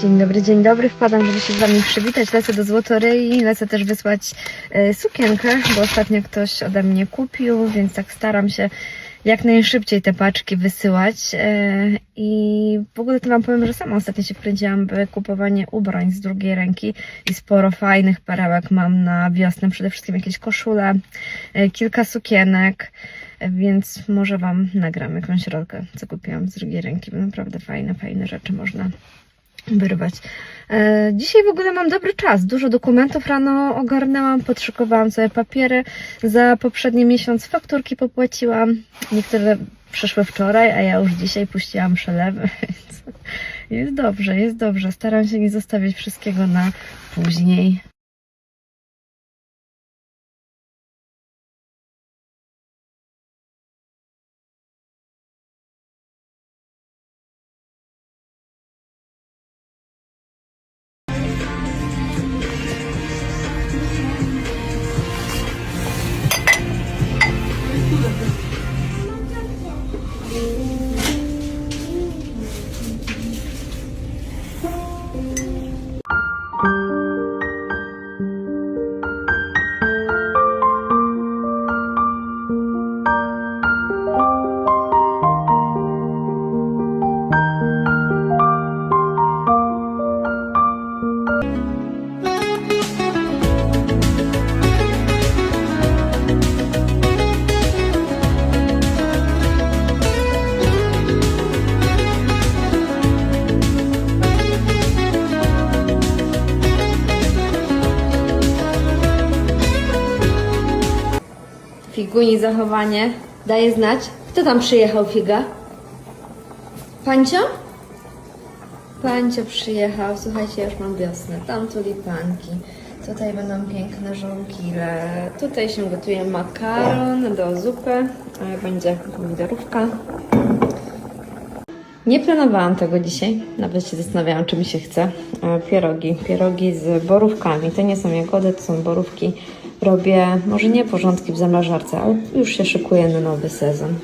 Dzień dobry, dzień dobry. Wpadam, żeby się z Wami przywitać. Lecę do Złotoryi, lecę też wysłać e, sukienkę, bo ostatnio ktoś ode mnie kupił, więc tak staram się jak najszybciej te paczki wysyłać. E, I w ogóle to Wam powiem, że sama ostatnio się wkręciłam w kupowanie ubrań z drugiej ręki i sporo fajnych perełek mam na wiosnę. Przede wszystkim jakieś koszule, e, kilka sukienek. Więc może Wam nagram jakąś rolkę, co kupiłam z drugiej ręki. Bo naprawdę fajne, fajne rzeczy można wyrwać. E, Dzisiaj w ogóle mam dobry czas. Dużo dokumentów rano ogarnęłam, podszykowałam sobie papiery. Za poprzedni miesiąc fakturki popłaciłam. Niektóre przyszły wczoraj, a ja już dzisiaj puściłam przelewy, więc jest dobrze, jest dobrze. Staram się nie zostawiać wszystkiego na później. Figuni zachowanie daje znać. Kto tam przyjechał, Figa? Pancio? Pancio przyjechał. Słuchajcie, już mam wiosnę. Tam tulipanki. Tutaj będą piękne żonkile. Tutaj się gotuje makaron do zupy. Będzie pomidorówka. Nie planowałam tego dzisiaj. Nawet się zastanawiałam, czy mi się chce. E, Pierogi. Pierogi z borówkami. To nie są jagody, to są borówki. Robię może nie porządki w zamrażarce, ale już się szykuję na nowy sezon.